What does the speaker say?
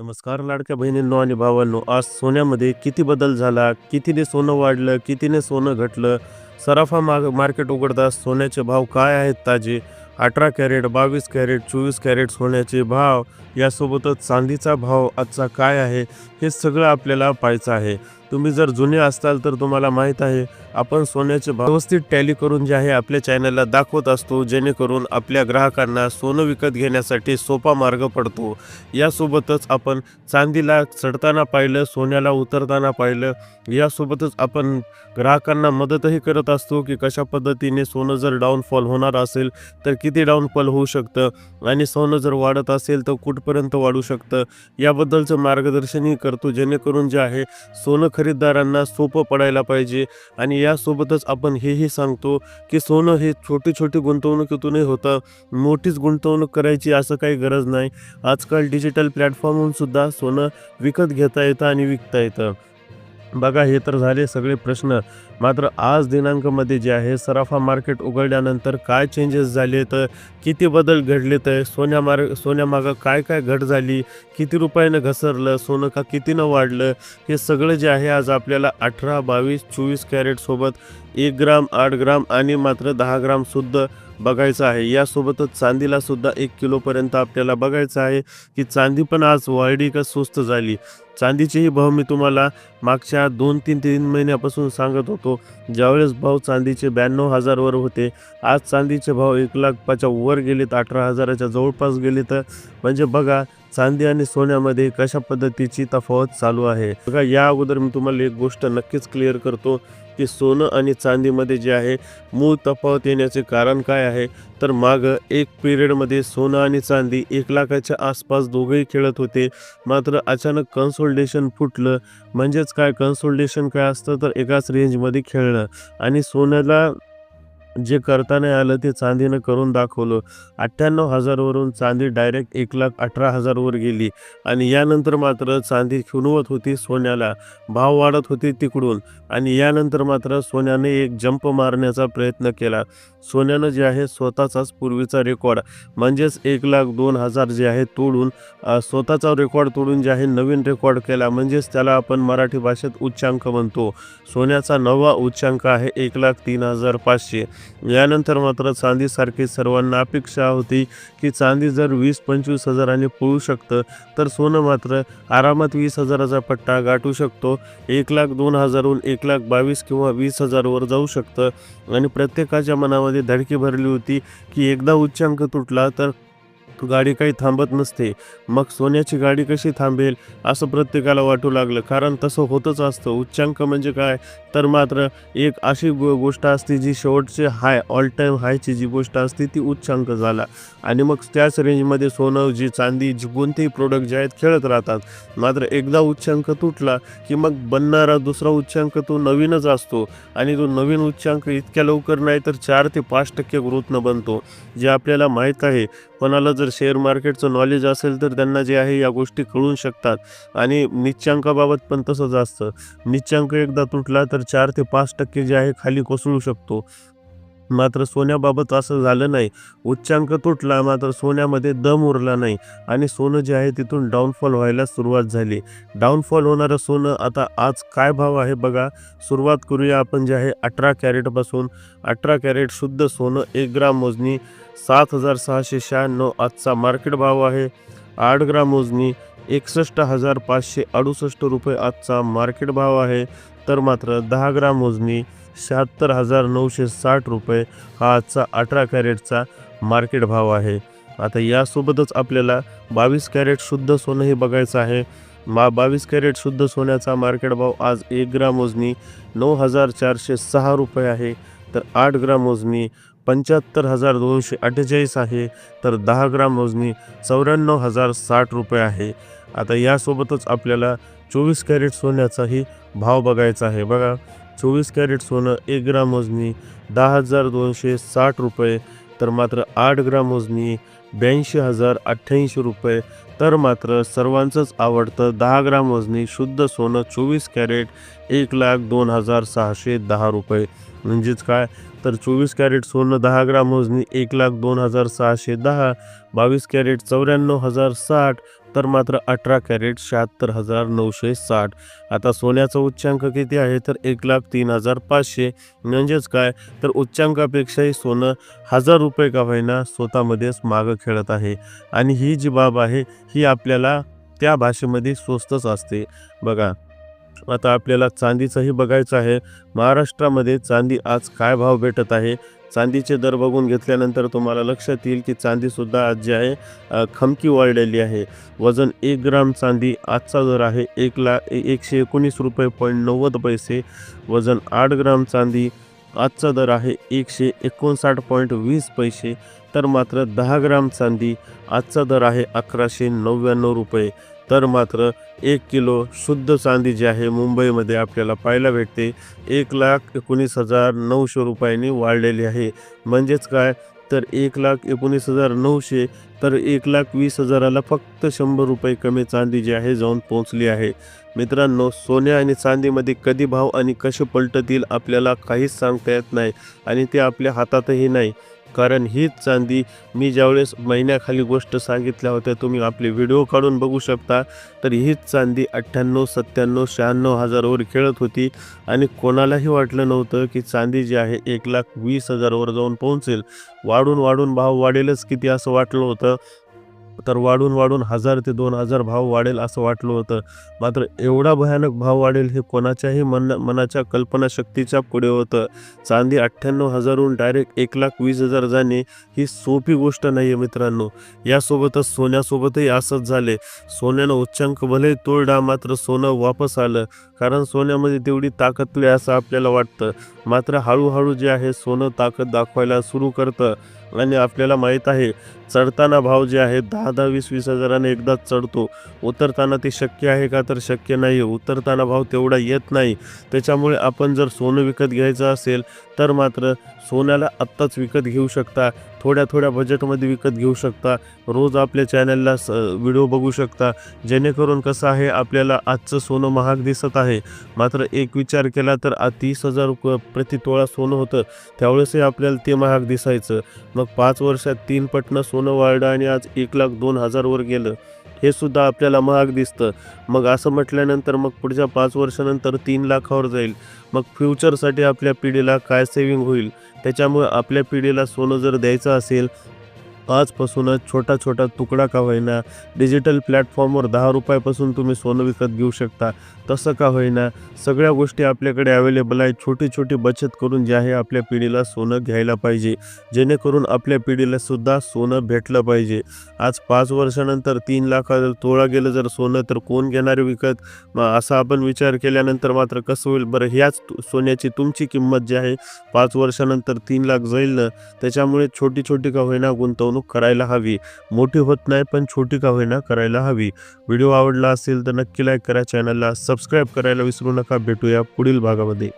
नमस्कार लाडक्या बहिणींनो आणि भावांनो आज सोन्यामध्ये किती बदल झाला कितीने सोनं वाढलं कितीने सोनं घटलं सराफा माग मार्केट उघडताच सोन्याचे भाव काय आहेत ताजे? अठरा कॅरेट बावीस कॅरेट चोवीस कॅरेट सोन्याचे भाव यासोबतच चांदीचा भाव आजचा काय आहे हे सगळं आपल्याला पाहायचं आहे. तुम्ही जर जुने असाल तर तुम्हाला माहीत आहे आपण सोन्याचे भाव व्यवस्थित टॅली करून जे आहे आपल्या चॅनलला दाखवत असतो जेणेकरून आपल्या ग्राहकांना सोनं विकत घेण्यासाठी सोपा मार्ग पडतो. यासोबतच आपण चांदीला चढताना पाहिलं सोन्याला उतरताना पाहिलं यासोबतच आपण ग्राहकांना मदतही करत असतो की कशा पद्धतीने सोनं जर डाऊनफॉल होणार असेल तर किती डाऊनफॉल होऊ शकतं आणि सोनं जर वाढत असेल तर कुठपर्यंत वाढू शकतं? याबद्दलचं मार्गदर्शनही करतो जेणेकरून जे आहे सोनं खरेदीदारांना सोपं पडायला पाहिजे. आणि यासोबतच आपण हेही सांगतो की सोनं हे छोटी छोटी गुंतवणुकीतूनही होतं. मोठीच गुंतवणूक करायची असं काही गरज नाही. आजकाल डिजिटल प्लॅटफॉर्महून सुद्धा सोनं विकत घेता येतं आणि विकता येतं. बघा हे तर झाले सगळे प्रश्न. मात्र आज दिनांकमध्ये जे आहे सराफा मार्केट उघडल्यानंतर काय चेंजेस झाले तर किती बदल घडले तर सोन्या मार सोन्यामागं काय काय घट झाली? किती रुपयानं घसरलं? सोनं का कितीनं वाढलं? हे सगळं जे आहे आज आपल्याला अठरा बावीस चोवीस कॅरेटसोबत एक ग्राम आठ ग्राम आणि मात्र दहा ग्रामसुद्धा बघायचं आहे. यासोबतच चांदीला सुद्धा एक किलोपर्यंत आपल्याला बघायचं आहे की चांदी पण आज वाढी का स्वस्त झाली. चांदीचेही भाव मी तुम्हाला मागच्या दोन तीन तीन महिन्यापासून सांगत होतो. ज्यावेळेस भाव चांदीचे ब्याण्णव हजारवर होते आज चांदीचे भाव एक लाख पाच्या वर गेलेत अठरा हजाराच्या जवळपास गेले तर म्हणजे बघा चांदी आणि सोन्यामध्ये कशा पद्धतीची तफावत चालू आहे? बघा या अगोदर मी तुम्हाला एक गोष्ट नक्कीच क्लिअर करतो. की सोनं आणि चांदीमध्ये जे आहे मूळ तफावत येण्याचे कारण काय आहे? तर मागं एक पिरियडमध्ये सोनं आणि चांदी एक लाखाच्या आसपास दोघंही खेळत होते. मात्र अचानक कन्सोल्डेशन फुटलं. म्हणजेच काय? कन्सोल्डेशन काय असतं? तर एकाच रेंजमध्ये खेळणं. आणि सोन्याला जे करता नाही आलं ते चांदीनं करून दाखवलं. अठ्ठ्याण्णव हजारवरून चांदी डायरेक्ट एक लाख अठरा हजारवर गेली. आणि यानंतर मात्र चांदी खुणवत होती सोन्याला. भाव वाढत होते तिकडून. आणि यानंतर मात्र सोन्याने एक जंप मारण्याचा प्रयत्न केला. सोन्यानं जे आहे स्वतःचाच पूर्वीचा रेकॉर्ड म्हणजेच एक लाख दोन हजार जे आहे तोडून स्वतःचा रेकॉर्ड तोडून जे आहे नवीन रेकॉर्ड केला. म्हणजेच त्याला आपण मराठी भाषेत उच्चांक म्हणतो. सोन्याचा नवा उच्चांक आहे एक लाख तीन हजार पाचशे. यानंतर मात्र चांदीसारखी सर्वांना अपेक्षा होती की चांदी जर वीस पंचवीस हजाराने पळू शकतं तर सोनं मात्र आरामात वीस हजाराचा पट्टा गाठू शकतो. एक लाख दोन हजारहून एक लाख बावीस किंवा वीस हजारवर जाऊ शकतं. आणि प्रत्येकाच्या मनामध्ये धडकी भरली होती की एकदा उच्चांक तुटला तर गाडी काही थांबत नसते. मग सोन्याची गाडी कशी थांबेल? असं प्रत्येकाला वाटू लागलं. कारण तसं होतच असतं. उच्चांक म्हणजे काय? तर मात्र एक अशी गो गोष्ट असते जी शेवटचे हाय ऑल टाईम हायची जी गोष्ट असते ती उच्चांक झाला. आणि मग त्याच रेंजमध्ये सोनं जी चांदी जी कोणतेही प्रोडक्ट जे आहेत खेळत राहतात. मात्र एकदा उच्चांक तुटला की मग बनणारा दुसरा उच्चांक तो नवीनच असतो. आणि तो नवीन उच्चांक इतक्या लवकर नाही तर चार ते पाच टक्के ग्रोथनं बनतो. जे आपल्याला माहीत आहे कोणाला जर शेअर मार्केटचं नॉलेज असेल तर त्यांना जे आहे या गोष्टी कळू शकतात. आणि निच्चांकाबाबत पण तसंच असतं. निच्चांक एकदा तुटला तर चार ते पाच टक्के जे आहे खाली कोसळू शकतो. मात्र सोन्याबाबत असं झालं नाही. उच्चांक तुटला मात्र सोन्यामध्ये दम उरला नाही आणि सोनं जे आहे तिथून डाऊनफॉल व्हायला सुरुवात झाली. डाऊनफॉल होणारं सोनं आता आज काय भाव आहे बघा. सुरुवात करूया आपण जे आहे अठरा कॅरेटपासून अठरा कॅरेट शुद्ध सोनं एक ग्राम मोजणी सात हजार सहाशे शहाण्णव आजचा मार्केट भाव आहे. आठ ग्राम मोजणी एकसष्ट हजार पाचशे अडुसष्ट रुपये आजचा मार्केट भाव आहे. तर मात्र दहा ग्राम मोजणी शहात्तर हजार नऊशे साठ रुपये हा आजचा अठरा कॅरेटचा मार्केट भाव आहे. आता यासोबतच आपल्याला बावीस कॅरेट शुद्ध सोनंही बघायचं आहे. मा बावीस कॅरेट शुद्ध सोन्याचा मार्केट भाव आज एक ग्राम मोजणी नऊ हजार चारशे सहा रुपये आहे. तर आठ ग्राम मोजणी पंच्याहत्तर हजार दोनशे अठ्ठेचाळीस आहे. तर दहा ग्राम मोजणी चौऱ्याण्णव हजार साठ रुपये आहे. आता यासोबतच आपल्याला चोवीस कॅरेट सोन्याचाही भाव बघायचा आहे. बघा चोवीस कॅरेट सोनं एक ग्राम मोजणी दहा हजार दोनशे साठ रुपये तर मात्र आठ ग्राम मोजणी ब्याऐंशी हजार अठ्ठ्याऐंशी रुपये तर मात्र सर्वांचंच आवडतं दहा ग्राम वजनी शुद्ध सोनं चोवीस कॅरेट एक लाख दोन हजार सहाशे दहा रुपये. म्हणजेच काय? तर चोवीस कॅरेट सोनं दहा ग्राम मोजणी एक लाख दोन हजार सहाशे दहा बावीस कॅरेट चौऱ्याण्णव हजार साठ तर मात्र अठरा कॅरेट शहात्तर हजार नऊशे साठ. आता सोन्याचा उच्चांक किती आहे? तर एक लाख तीन हजार पाचशे. म्हणजेच काय? तर उच्चांकापेक्षाही सोनं हजार रुपये का होईना स्वतःमध्येच मागं खेळत आहे. आणि ही जी बाब आहे ही आपल्याला त्या भाषेमध्ये स्वस्तच असते. बघा आता आपल्याला चांदीचंही बघायचं आहे. महाराष्ट्रामध्ये चांदी आज काय भाव भेटत आहे? चांदीचे दर बघून घेतल्यानंतर तुम्हाला लक्षात येईल की चांदीसुद्धा आज जी आहे खमकी वाढलेली आहे. वजन एक ग्राम चांदी आजचा दर आहे एक ला ए- एकशे एकोणीस रुपये पॉईंट नव्वद पैसे. वजन आठ ग्राम चांदी आजचा दर आहे एकशे एकोणसाठ पॉईंट वीस पैसे. तर मात्र दहा ग्राम चांदी आजचा दर आहे अकराशे नव्याण्णव रुपये. तर मात्र एक किलो शुद्ध चांदी जी आहे मुंबईमध्ये आपल्याला पाहायला भेटते. एक लाख एकोणीस हजार नऊशे रुपयांनी वाढलेली आहे. म्हणजेच काय? तर एक लाख एकोणीस हजार नऊशे तर एक लाख वीस हजाराला फक्त शंभर रुपये कमी चांदी जी आहे जाऊन पोहोचली आहे. मित्रांनो सोन्या आणि चांदीमध्ये कधी भाव आणि कसे पलटतील आपल्याला काहीच सांगता येत नाही आणि ते आपल्या हातातही नाही. कारण हीच चांदी मी ज्यावेळेस महिन्याखाली गोष्ट सांगितल्या होत्या तुम्ही आपले व्हिडिओ काढून बघू शकता. तर हीच चांदी अठ्ठ्याण्णव सत्त्याण्णव शहाण्णव हजारवर खेळत होती आणि कोणालाही वाटलं नव्हतं की चांदी जी आहे एक लाख वीस हजारवर जाऊन पोहोचेल. वाढून वाढून भाव वाढेलच किती असं वाटलं होतं. तर वाढून वाढून हजार ते दोन हजार भाव वाढेल असं वाटलं होतं. मात्र एवढा भयानक भाव वाढेल हे कोणाच्याही मन मनाच्या कल्पनाशक्तीच्या पुढे होतं. चांदी अठ्ठ्याण्णव हजारहून डायरेक्ट एक लाख वीस हजार जाणे ही सोपी गोष्ट नाही आहे मित्रांनो. यासोबतच सोन्यासोबतही असंच झाले. सोन्यानं उच्चांक भले तोडला मात्र सोनं वापस आलं. कारण सोन्यामध्ये तेवढी ताकद असं आपल्याला वाटतं. मात्र हळूहळू जे आहे सोनं ताकद दाखवायला सुरू करतं. आणि आपल्याला माहीत आहे चढताना भाव जे आहे दहा दहा वीस वीस हजाराने एकदाच चढतो. उतरताना ते शक्य आहे का? तर शक्य नाही आहे उतरताना भाव तेवढा येत नाही. त्याच्यामुळे आपण जर सोनं विकत घ्यायचं असेल तर मात्र सोन्याला आत्ताच विकत घेऊ शकता. थोड्या थोड्या बजेटमध्ये विकत घेऊ शकता. रोज आपल्या चॅनलला स व्हिडिओ बघू शकता. जेणेकरून कसं आहे आपल्याला आजचं सोनं महाग दिसत आहे. मात्र एक विचार केला तर आज तीस हजार रुपये प्रति तोळा सोनं होतं. त्यावेळेसही आपल्याला ते महाग दिसायचं. मग पाच वर्षात तीन पटनं सोनं वाढलं आणि आज एक लाख दोन हजारवर गेलं. हे सुद्धा आपल्याला महाग दिसतं. मग असं म्हटल्यानंतर मग पुढच्या पाच वर्षानंतर तीन लाखावर जाईल. मग फ्युचरसाठी आपल्या पिढीला काय सेविंग होईल? त्याच्यामुळे आपल्या पिढीला सोनं जर द्यायचं असेल आजपासूनच छोटा छोटा तुकडा का होईना डिजिटल प्लॅटफॉर्मवर दहा रुपयापासून तुम्ही सोनं विकत घेऊ शकता. तसं का होईना सगळ्या गोष्टी आपल्याकडे अवेलेबल आहेत. छोटी छोटी बचत करून जे आहे आपल्या पिढीला सोनं घ्यायला पाहिजे. जेणेकरून आपल्या पिढीला सुद्धा सोनं भेटलं पाहिजे. आज पाच वर्षानंतर तीन लाख तोळा गेलं जर सोनं तर कोण घेणार विकत? मग असा आपण विचार केल्यानंतर मात्र कसं होईल? बरं ह्याच सोन्याची तुमची किंमत जी आहे पाच वर्षानंतर तीन लाख जाईल ना? त्याच्यामुळे छोटी छोटी का होईना गुंतवणूक गुंतवणूक करायला हवी. मोठी होत नाही पण छोटी का होईना करायला हवी. व्हिडिओ आवडला असेल तर नक्की लाईक करा. चॅनलला सबस्क्राईब करायला विसरू नका. भेटूया पुढील भागामध्ये.